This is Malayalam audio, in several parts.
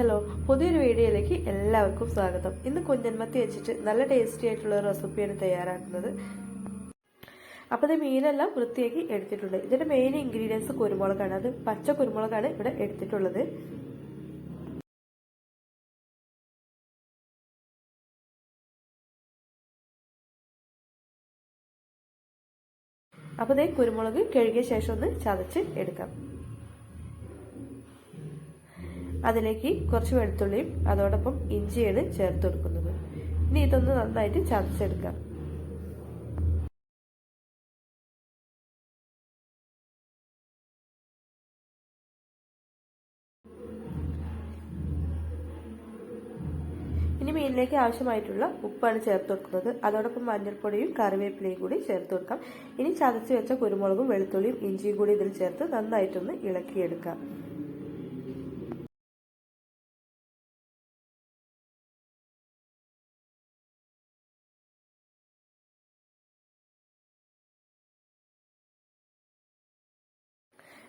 ഹലോ പുതിയൊരു വീഡിയോയിലേക്ക് എല്ലാവർക്കും സ്വാഗതം. ഇന്ന് കുഞ്ഞന്മത്തി വെച്ചിട്ട് നല്ല ടേസ്റ്റി ആയിട്ടുള്ള റെസിപ്പിയാണ് തയ്യാറാക്കുന്നത്. അപ്പോൾ ഇത് മീനെല്ലാം വൃത്തിയാക്കി എടുത്തിട്ടുണ്ട്. ഇതിന്റെ മെയിൻ ഇൻഗ്രീഡിയൻസ് കുരുമുളകാണ്. അത് പച്ച കുരുമുളകാണ് ഇവിടെ എടുത്തിട്ടുള്ളത്. അപ്പോൾ ഇതേ കുരുമുളക് കഴുകിയ ശേഷം ഒന്ന് ചതച്ച് എടുക്കാം. അതിലേക്ക് കുറച്ച് വെളുത്തുള്ളിയും അതോടൊപ്പം ഇഞ്ചിയാണ് ചേർത്ത് കൊടുക്കുന്നത്. ഇനി ഇതൊന്ന് നന്നായിട്ട് ചതച്ചെടുക്കാം. ഇനി മീനിലേക്ക് ആവശ്യമായിട്ടുള്ള ഉപ്പാണ് ചേർത്ത് കൊടുക്കുന്നത്. അതോടൊപ്പം മഞ്ഞൾപ്പൊടിയും കറിവേപ്പിലയും കൂടി ചേർത്ത് കൊടുക്കാം. ഇനി ചതച്ച് വെച്ച കുരുമുളകും വെളുത്തുള്ളിയും ഇഞ്ചിയും കൂടി ഇതിൽ ചേർത്ത് നന്നായിട്ടൊന്ന് ഇളക്കിയെടുക്കാം.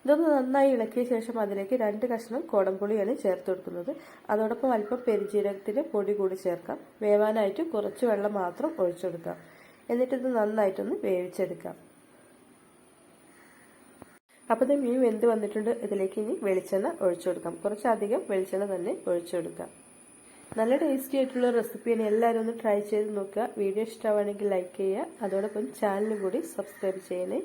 ഇതൊന്ന് നന്നായി ഇളക്കിയ ശേഷം അതിലേക്ക് രണ്ട് കഷ്ണം കോടംപുളിയാണ് ചേർത്ത് കൊടുക്കുന്നത്. അതോടൊപ്പം അല്പം പെരിജീരകത്തിന്റെ പൊടി കൂടി ചേർക്കാം. വേവാനായിട്ട് കുറച്ച് വെള്ളം മാത്രം ഒഴിച്ചെടുക്കാം എന്നിട്ടിത് നന്നായിട്ടൊന്ന് വേവിച്ചെടുക്കാം. അപ്പോൾ ഇത് മീൻ വെന്ത് വന്നിട്ടുണ്ട്. ഇതിലേക്ക് ഇനി വെളിച്ചെണ്ണ ഒഴിച്ചു കൊടുക്കാം. കുറച്ചധികം വെളിച്ചെണ്ണ തന്നെ ഒഴിച്ചു കൊടുക്കാം. നല്ല ടേസ്റ്റി ആയിട്ടുള്ള റെസിപ്പിയാണ്. എല്ലാവരും ഒന്ന് ട്രൈ ചെയ്ത് നോക്കുക. വീഡിയോ ഇഷ്ടമാണെങ്കിൽ ലൈക്ക് ചെയ്യുക. അതോടൊപ്പം ചാനലും കൂടി സബ്സ്ക്രൈബ് ചെയ്യണേ.